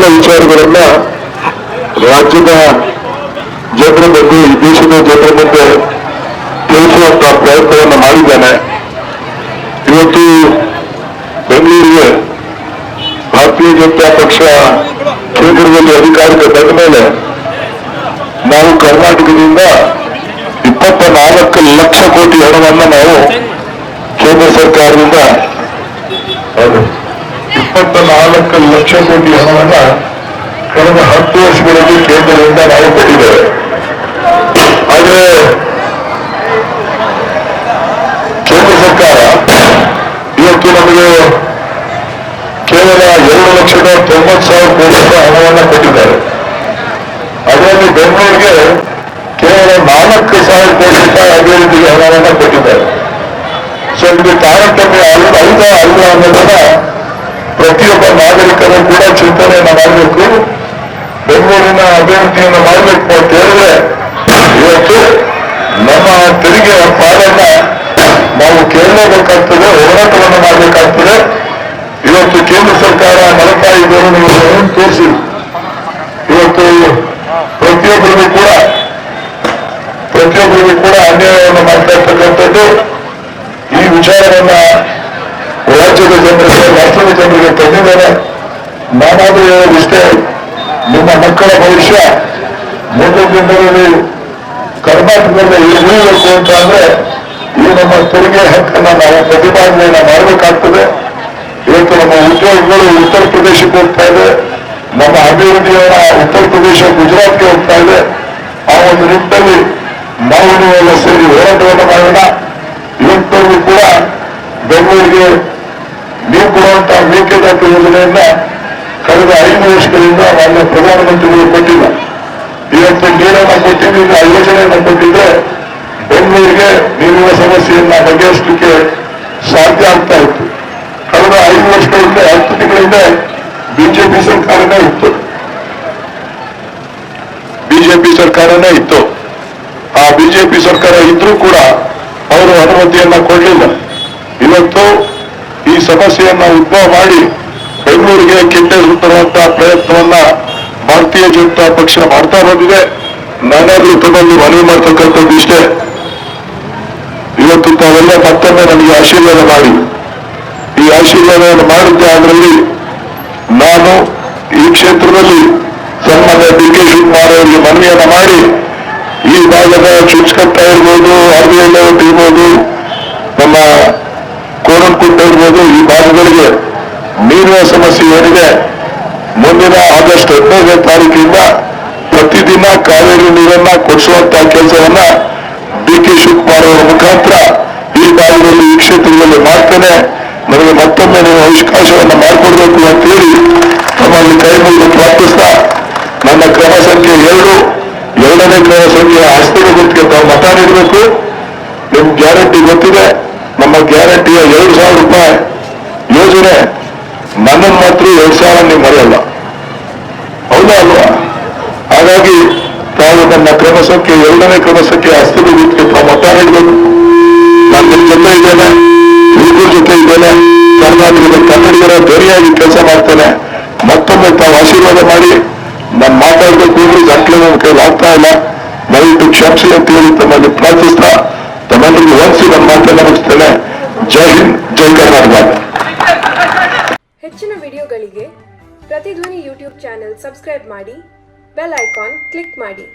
ಹೆಚ್ಚಿನ ವಿಚಾರಗಳನ್ನ ರಾಜ್ಯದ ಜನರ ಬಗ್ಗೆ ಈ ದೇಶದ ಜನರ ಮುಂದೆ ತಿಳಿಸುವಂತ ಪ್ರಯತ್ನವನ್ನು ಮಾಡಿದ್ದಾನೆ. ಇವತ್ತು ಬೆಂಗಳೂರಿಗೆ ಭಾರತೀಯ ಜನತಾ ಪಕ್ಷ ಕೇಂದ್ರದಲ್ಲಿ ಅಧಿಕಾರಕ್ಕೆ ಬಂದ ಮೇಲೆ ನಾವು ಕರ್ನಾಟಕದಿಂದ ಇಪ್ಪತ್ತ ನಾಲ್ಕು ಲಕ್ಷ ಕೋಟಿ ಹಣವನ್ನು ನಾವು ಕೇಂದ್ರ ಸರ್ಕಾರದಿಂದ ಇಪ್ಪತ್ತ ನಾಲ್ಕು ಲಕ್ಷ ಕೋಟಿ ಹಣವನ್ನ ಕಳೆದ ಹತ್ತು ವರ್ಷಗಳಲ್ಲಿ ಕೇಂದ್ರದಿಂದ ನಾವು ಕೊಟ್ಟಿದ್ದೇವೆ. ಆದರೆ ಕೇಂದ್ರ ಸರ್ಕಾರ ಇವತ್ತು ನಮಗೆ ಕೇವಲ ಎರಡು ಲಕ್ಷದ ತೊಂಬತ್ತು ಸಾವಿರ ಕೋಟಿ ರೂಪಾಯಿ ಹಣವನ್ನು ಕೊಟ್ಟಿದ್ದಾರೆ. ಅದರಲ್ಲಿ ಬೆಂಗಳೂರಿಗೆ ಕೇವಲ ನಾಲ್ಕು ಸಾವಿರ ಕೋಟಿ ರೂಪಾಯಿ ಅಭಿವೃದ್ಧಿಗೆ ಹಣವನ್ನು ಕೊಟ್ಟಿದ್ದಾರೆ. ಸೊ ಇದು ತಾರತಮ್ಯ ಅಲ್ಲ ಅಲ್ಲ ಅನ್ನೋದನ್ನ ಪ್ರತಿಯೊಬ್ಬ ನಾಗರಿಕರು ಕೂಡ ಚಿಂತನೆಯನ್ನ ಮಾಡಬೇಕು. ಬೆಂಗಳೂರಿನ ಅಭಿವೃದ್ಧಿಯನ್ನು ಮಾಡಬೇಕು ಅಂತ ಹೇಳಿದ್ರೆ, ಇವತ್ತು ನಮ್ಮ ತೆರಿಗೆ ಪಾಲನ್ನ ನಾವು ಕೇಳಲೇಬೇಕಾಗ್ತದೆ, ಹೋರಾಟವನ್ನು ಮಾಡಬೇಕಾಗ್ತದೆ. ಇವತ್ತು ಕೇಂದ್ರ ಸರ್ಕಾರ ಮಾಡ್ತಾ ಇದ್ದರು ನೀವು ತೋರಿಸಿ ಇವತ್ತು ಪ್ರತಿಯೊಬ್ಬರಿಗೂ ಕೂಡ ಪ್ರತಿಯೊಬ್ಬರಿಗೂ ಕೂಡ ಅನ್ಯಾಯವನ್ನು ಮಾಡ್ತಾ ಇರ್ತಕ್ಕಂಥದ್ದು ಈ ವಿಚಾರವನ್ನ ರಾಜ್ಯದ ಜನರಿಗೆ ರಾಷ್ಟ್ರದ ಜನರಿಗೆ ತಂದಿದ್ದಾರೆ ನಾನಾದ್ರೂ ಹೇಳೋದಿಷ್ಟೇ, ನಿಮ್ಮ ಮಕ್ಕಳ ಭವಿಷ್ಯ ಮುಂದಿನ ದಿನಗಳಲ್ಲಿ ಕರ್ನಾಟಕದಲ್ಲಿ ಇರಬೇಕು ಅಂತ ಅಂದ್ರೆ ಈ ನಮ್ಮ ತೆರಿಗೆ ಹಕ್ಕನ್ನ ನಾವು ಪ್ರತಿಪಾದನೆಯನ್ನ ಮಾಡಬೇಕಾಗ್ತದೆ. ಇವತ್ತು ನಮ್ಮ ಉದ್ಯೋಗಗಳು ಉತ್ತರ ಪ್ರದೇಶಕ್ಕೆ ಹೋಗ್ತಾ ಇದೆ. ನಮ್ಮ ಅಭಿವೃದ್ಧಿಯನ್ನ ಉತ್ತರ ಪ್ರದೇಶ ಗುಜರಾತ್ಗೆ ಹೋಗ್ತಾ ಇದೆ. ಆ ಒಂದು ನಿಟ್ಟಿನಲ್ಲಿ ನಾವು ನೀವೆಲ್ಲ ಸೇರಿ ಹೋರಾಟವನ್ನು ಮಾಡೋಣ. ಇವತ್ತವರೆಗೂ ಕೂಡ ಬೆಂಗಳೂರಿಗೆ ನೀವು ಕೊಡುವಂತಹ ಮೇಕೆದಾಟು ಯೋಜನೆಯನ್ನ ಕಳೆದ ಐದು ವರ್ಷಗಳಿಂದ ಮಾನ್ಯ ಪ್ರಧಾನಮಂತ್ರಿಗಳು ಕೊಟ್ಟಿಲ್ಲ. ಇವತ್ತು ನೀರನ್ನ ಕೊಟ್ಟಿದ್ದು ಆ ಯೋಜನೆಯನ್ನ ಕೊಟ್ಟಿದ್ರೆ ಬೆಂಗಳೂರಿಗೆ ನೀರಿನ ಸಮಸ್ಯೆಯನ್ನ ಬಗೆಹರಿಸಲಿಕ್ಕೆ ಸಾಧ್ಯ ಆಗ್ತಾ ಇತ್ತು. ಕಳೆದ ಐದು ವರ್ಷಗಳಿಂದ, ಹತ್ತು ತಿಂಗಳಿಂದ ಬಿಜೆಪಿ ಸರ್ಕಾರನೇ ಇತ್ತು. ಬಿಜೆಪಿ ಸರ್ಕಾರನೇ ಇತ್ತು. ಆ ಬಿಜೆಪಿ ಸರ್ಕಾರ ಇದ್ರೂ ಕೂಡ ಅವರು ಅನುಮತಿಯನ್ನ ಕೊಡಲಿಲ್ಲ. ಇವತ್ತು ಸಮಸ್ಯೆಯನ್ನ ಉದ್ಭವ ಮಾಡಿ ಬೆಂಗಳೂರಿಗೆ ತರುವಂತಹ ಪ್ರಯತ್ನವನ್ನ ಭಾರತೀಯ ಜನತಾ ಪಕ್ಷ ಮಾಡ್ತಾ ಬಂದಿದೆ. ನಾನಾದ್ರೂ ತಮ್ಮಲ್ಲಿ ಮನವಿ ಮಾಡ್ತಕ್ಕಂಥದ್ದು ಇಷ್ಟೇ. ಇವತ್ತು ತಾವೆಲ್ಲ ಮತ್ತೊಮ್ಮೆ ನನಗೆ ಆಶೀರ್ವಾದ ಮಾಡಿ. ಈ ಆಶೀರ್ವಾದವನ್ನು ಮಾಡಿದ್ದೆ ಅದರಲ್ಲಿ ನಾನು ಈ ಕ್ಷೇತ್ರದಲ್ಲಿ ಸನ್ಮಾನ್ಯ ಡಿ ಕೆ ಅವರಿಗೆ ಮನವಿಯನ್ನ ಮಾಡಿ ಈ ಭಾಗದ ಚುಚ್ಕಟ್ಟ ಇರ್ಬೋದು ಲೇಔಟ್ ಇರ್ಬೋದು, ನಮ್ಮ ಕೋರಂಕುಂಟ ಇರ್ಬೋದು ಈ ಭಾಗಗಳಿಗೆ ನೀರಿನ ಸಮಸ್ಯೆ ಏನಿದೆ, ಮುಂದಿನ ಆಗಸ್ಟ್ ಹದಿನೈದನೇ ತಾರೀಕಿಂದ ಪ್ರತಿದಿನ ಕಾವೇರಿ ನೀರನ್ನ ಕೊಡಿಸುವಂತಹ ಕೆಲಸವನ್ನ ಡಿ ಕೆ ಶಿವಕುಮಾರ್ ಅವರ ಮುಖಾಂತರ ಈ ಭಾಗದಲ್ಲಿ ಈ ಕ್ಷೇತ್ರದಲ್ಲಿ ಮಾಡ್ತೇನೆ. ನನಗೆ ಮತ್ತೊಮ್ಮೆ ನೀವು ಅವಕಾಶವನ್ನ ಮಾಡಿಕೊಡ್ಬೇಕು ಅಂತ ಹೇಳಿ ತಮ್ಮಲ್ಲಿ ಕೈ ಮುಗಿದು ಪ್ರಾರ್ಥಿಸ್ತಾ ನನ್ನ ಕ್ರಮ ಸಂಖ್ಯೆ ಎರಡು, ಎರಡನೇ ಕ್ರಮ ಸಂಖ್ಯೆ ಹಸ್ತದ ಗುರುತಿಗೆ ತಾವು ಮತ ನೀಡಬೇಕು. ನಿಮ್ ಗ್ಯಾರಂಟಿ ಗೊತ್ತಿದೆ. ನಮ್ಮ ಗ್ಯಾರಂಟಿಯ ಎರಡು ಸಾವಿರ ರೂಪಾಯಿ ಯೋಜನೆ ನನ್ನನ್ನು ಮಾತ್ರ ಎರಡು ಸಾವಿರ ನೀವು ಮರೆಯಲ್ಲ. ಹೌದಾ ಅಲ್ವಾ? ಹಾಗಾಗಿ ತಾವು ನನ್ನ ಕ್ರಮ ಸಂಖ್ಯೆ ಎರಡನೇ ಕ್ರಮ ಸಂಖ್ಯೆ ಹಸ್ತದ ಗುರುತಿಗೆ ತಾವು ಮತ ನೀಡಬೇಕು ನಾನು ನಿಮ್ಮ ಜೊತೆ ಇದ್ದೇನೆ, ಹುಡುಗರ ಜೊತೆ ಇದ್ದೇನೆ, ಕರ್ನಾಟಕದ ಕನ್ನಡಿಗರ ಧ್ವನಿಯಾಗಿ ಕೆಲಸ ಮಾಡ್ತೇನೆ. ಮತ್ತೊಮ್ಮೆ ತಾವು ಆಶೀರ್ವಾದ ಮಾಡಿ ನಾನು ಮಾತಾಡಬೇಕು ಅಂದ್ರೆ ನನ್ನ ಕೈಲಾಗ್ತಾ ಇಲ್ಲ. ದಯವಿಟ್ಟು ಕ್ಷಮಿಸಿ ಅಂತ ಹೇಳಿ ತಮ್ಮಲ್ಲಿ ಪ್ರಾರ್ಥಿಸ್ತಾ ತಮ್ಮೆಲ್ಲರಿಗೂ ಓದಿಸಿ ನನ್ನ ಮಾತನ್ನ ಮುಗಿಸ್ತೇನೆ ಜೈ ಹಿಂದ್, ಜೈ ಕರ್ನಾಟಕ. ಹೆಚ್ಚಿನ ವಿಡಿಯೋಗಳಿಗೆ ಪ್ರತಿಧ್ವನಿ ಯೂಟ್ಯೂಬ್ ಚಾನೆಲ್ ಸಬ್ಸ್ಕ್ರೈಬ್ ಮಾಡಿ, ಬೆಲ್ ಐಕಾನ್ ಕ್ಲಿಕ್ ಮಾಡಿ.